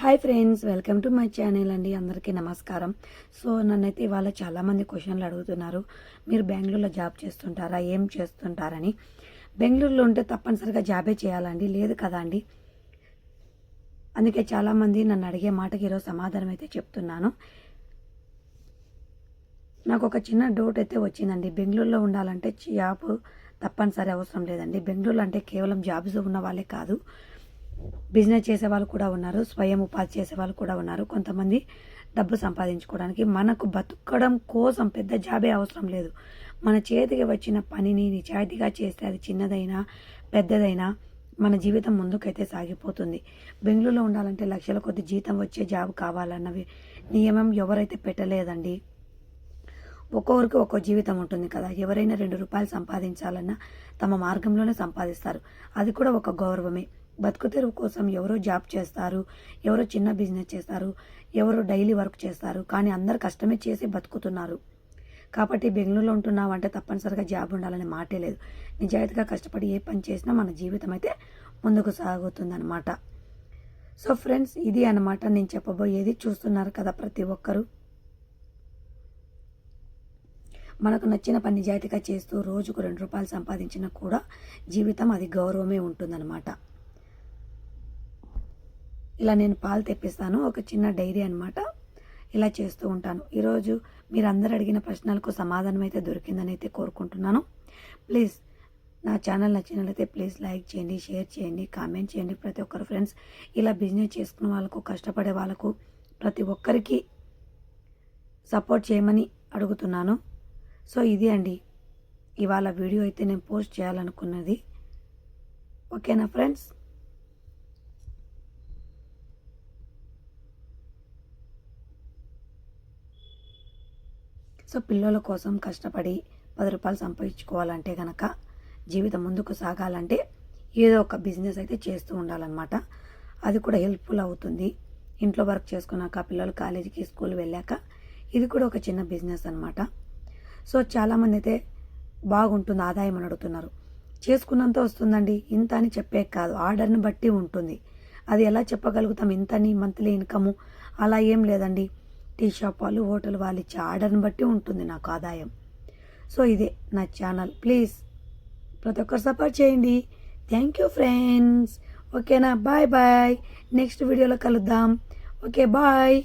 Hi friends welcome to my channel అండి. అందరికీ నమస్కారం. సో నన్నైతే ఇవాళ చాలామంది క్వశ్చన్లు అడుగుతున్నారు. మీరు బెంగళూరులో జాబ్ చేస్తుంటారా? ఏం చేస్తుంటారని. బెంగళూరులో ఉంటే తప్పనిసరిగా జాబే చేయాలండి. లేదు కదా అండి? అందుకే చాలామంది నన్ను అడిగే మాటకి ఈరోజు సమాధానం అయితే చెప్తున్నాను. నాకు ఒక చిన్న డౌట్ అయితే వచ్చిందండి. బెంగళూరులో ఉండాలంటే జాబ్ తప్పనిసరి అవసరం లేదండి. బెంగళూరు అంటే కేవలం జాబ్స్ ఉన్న వాళ్ళే కాదు. బిజినెస్ చేసే వాళ్ళు కూడా ఉన్నారు స్వయం ఉపాధి చేసే వాళ్ళు కూడా ఉన్నారు. కొంతమంది డబ్బు సంపాదించుకోవడానికి మనకు బతుకడం కోసం పెద్ద జాబే అవసరం లేదు. మన చేతికి వచ్చిన పనిని నిజాయితీగా చేస్తే అది చిన్నదైనా పెద్దదైనా మన జీవితం ముందుకైతే సాగిపోతుంది. బెంగళూరులో ఉండాలంటే లక్షల కొద్ది జీతం వచ్చే జాబ్ కావాలన్నవి నియమం ఎవరైతే పెట్టలేదండి? ఒక్కొక్కరికి ఒక్కో జీవితం ఉంటుంది కదా. ఎవరైనా రెండు రూపాయలు సంపాదించాలన్నా తమ మార్గంలోనే సంపాదిస్తారు. అది కూడా ఒక గౌరవమే. బతుకు తెరువు కోసం ఎవరో జాబ్ చేస్తారు ఎవరో చిన్న బిజినెస్ చేస్తారు ఎవరో డైలీ వర్క్ చేస్తారు కానీ అందరు కష్టమే చేసి బతుకుతున్నారు. కాబట్టి బెంగళూరులో ఉంటున్నామంటే తప్పనిసరిగా జాబ్ ఉండాలనే మాటే లేదు. నిజాయితీగా కష్టపడి ఏ పని చేసినా మన జీవితం అయితే ముందుకు సాగుతుందన్నమాట. సో ఫ్రెండ్స్ ఇది అన్నమాట నేను చెప్పబోయేది. చూస్తున్నారు కదా ప్రతి ఒక్కరూ. మనకు నచ్చిన పని నిజాయితీగా చేస్తూ రోజుకు రెండు రూపాయలు సంపాదించినా కూడా జీవితం అది గౌరవమే ఉంటుందన్నమాట. ఇలా నేను పాలు తెప్పిస్తాను. ఒక చిన్న డైరీ అనమాట ఇలా చేస్తూ ఉంటాను. ఈరోజు మీరు అందరు అడిగిన ప్రశ్నలకు సమాధానం అయితే దొరికిందని అయితే కోరుకుంటున్నాను. ప్లీజ్ నా ఛానల్ నచ్చినట్లయితే ప్లీజ్ లైక్ చేయండి షేర్ చేయండి కామెంట్ చేయండి. ప్రతి ఒక్కరు ఫ్రెండ్స్ ఇలా బిజినెస్ చేసుకున్న వాళ్ళకు కష్టపడే వాళ్ళకు ప్రతి ఒక్కరికి సపోర్ట్ చేయమని అడుగుతున్నాను. సో ఇది అండి. ఇవాళ వీడియో అయితే నేను పోస్ట్ చేయాలనుకున్నది. ఓకేనా ఫ్రెండ్స్? సో పిల్లల కోసం కష్టపడి పది రూపాయలు సంపాదించుకోవాలంటే కనుక జీవితం ముందుకు సాగాలంటే ఏదో ఒక బిజినెస్ అయితే చేస్తూ ఉండాలన్నమాట. అది కూడా హెల్ప్ఫుల్ అవుతుంది. ఇంట్లో వర్క్ చేసుకున్నాక పిల్లలు కాలేజీకి స్కూల్ వెళ్ళాక ఇది కూడా ఒక చిన్న బిజినెస్ అనమాట సో చాలామంది అయితే బాగుంటుంది ఆదాయం అని అడుగుతున్నారు. చేసుకున్నంత వస్తుందండి. ఇంత అని చెప్పే కాదు. ఆర్డర్ని బట్టి ఉంటుంది. అది ఎలా చెప్పగలుగుతాం? ఇంతని మంత్లీ ఇన్కము? అలా ఏం లేదండి. టీ షాప్ వాళ్ళు హోటల్ వాళ్ళు ఇచ్చే ఆర్డర్ని బట్టి ఉంటుంది నాకు ఆదాయం. సో ఇదే నా ఛానల్. ప్లీజ్ ప్రతి ఒక్కరు సపోర్ట్ చేయండి. థ్యాంక్ యూ ఫ్రెండ్స్ ఓకేనా? Bye bye. నెక్స్ట్ వీడియోలో కలుద్దాం. Okay bye.